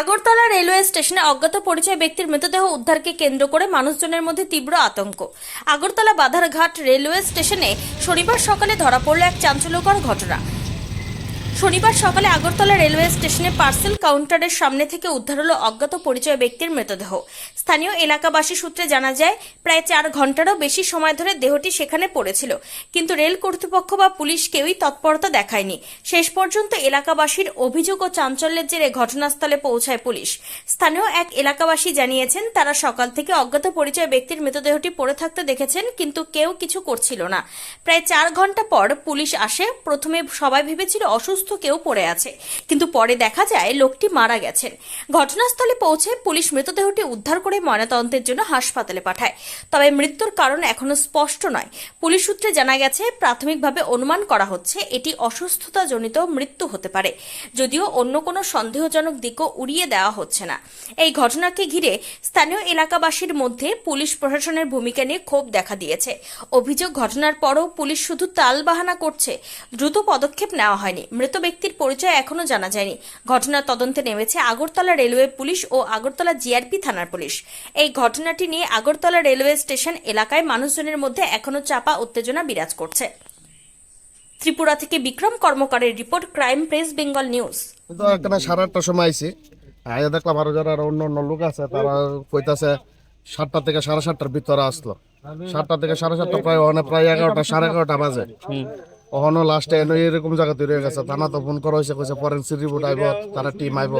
Agartala railway স্টেশনে অজ্ঞাত পরিচয় ব্যক্তির মৃতদেহ উদ্ধারকে কেন্দ্র করে মানুষজনের মধ্যে তীব্র আতঙ্ক। আগরতলা বাধারঘাট রেলওয়ে স্টেশনে শনিবার সকালে ধরা পড়ল এক চাঞ্চল্যকর ঘটনা। শনিবার সকালে আগরতলা রেলওয়ে স্টেশনে পার্সেল কাউন্টারের সামনে থেকে উদ্ধার হলো অজ্ঞাত পরিচয় ব্যক্তির মৃতদেহ। স্থানীয় এলাকাবাসী সূত্রে জানা যায়, প্রায় চার ঘন্টারও বেশি সময় ধরে দেহটি সেখানে পড়েছিল। কিন্তু রেল কর্তৃপক্ষ বা পুলিশ কেউই তৎপরতা দেখায়নি। শেষ পর্যন্ত এলাকাবাসীর অভিযোগ ও চাঞ্চল্যের জেরে ঘটনাস্থলে পৌঁছায় পুলিশ। স্থানীয় এক এলাকাবাসী জানিয়েছেন, তারা সকাল থেকে অজ্ঞাত পরিচয় ব্যক্তির মৃতদেহটি পড়ে থাকতে দেখেছেন, কিন্তু কেউ কিছু করছিল না। প্রায় চার ঘণ্টা পর পুলিশ আসে। প্রথমে সবাই ভেবেছিল অসুস্থ কেউ পড়ে আছে। কিন্তু পরে দেখা যায় লোকটি মারা গেছেন। ঘটনাস্থলে পৌঁছে পুলিশ মৃতদেহটি উদ্ধার করে ময়নাতদন্তের জন্য হাসপাতালে পাঠায়। তবে মৃত্যুর কারণ এখনও স্পষ্ট নয়। পুলিশ সূত্রে জানা গেছে, প্রাথমিকভাবে অনুমান করা হচ্ছে এটি অসুস্থতাজনিত মৃত্যু হতে পারে। যদিও অন্য কোনো সন্দেহজনক দিকও উড়িয়ে দেওয়া হচ্ছে না। এই ঘটনাকে ঘিরে স্থানীয় এলাকাবাসীর মধ্যে পুলিশ প্রশাসনের ভূমিকা নিয়ে ক্ষোভ দেখা দিয়েছে। অভিযোগ ঘটনার পরও পুলিশ শুধু তালবাহানা করছে। দ্রুত পদক্ষেপ নেওয়া হয়নি। মৃত ব্যক্তির পরিচয় এখনও জানা যায়নি। ঘটনার তদন্তে নেমেছে আগরতলা রেলওয়ে পুলিশ ও আগরতলা জিআরপি থানার পুলিশ। এই ঘটনাটি নিয়ে আগরতলা রেলওয়ে স্টেশন এলাকায় মানুষজনের মধ্যে এখনও চাপা উত্তেজনা বিরাজ করছে। ত্রিপুরা থেকে Bikram কর্মকারের report, crime press, Bengal news. সাড়ে আটটার সময় আইছি। আইয়া দেখলাম আরও যারা অন্য অন্য লোক আছে, তারা কইতাছে সাতটা থেকে সাড়ে সাতটার ভিতরে আসলো। সাতটা থেকে সাড়ে সাতটা প্রায় ওখানে প্রায় এগারোটা, সাড়ে এগারোটা বাজে। ওখানে লাস্টে এনে এরকম জায়গা তৈরি হয়ে গেছে। থানা তো ফোন করা হয়েছে কইছে ফরেন্সিক রিপোর্ট আইব তারা টিম আইব।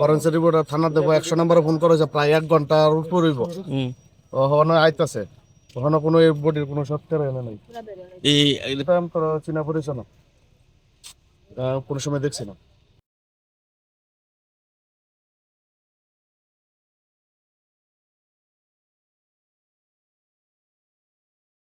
ফরেন্সিক রিপোর্ট থানা দেবো একশো নম্বরে ফোন করা হয়েছে প্রায় এক ঘণ্টার উপর হইব। অহনো আইতাছে। অহনো কোনো বডির কোনো সত্যের এনে নাই। এই চিনা পরিচয় না কোনো সময় দেখছি না।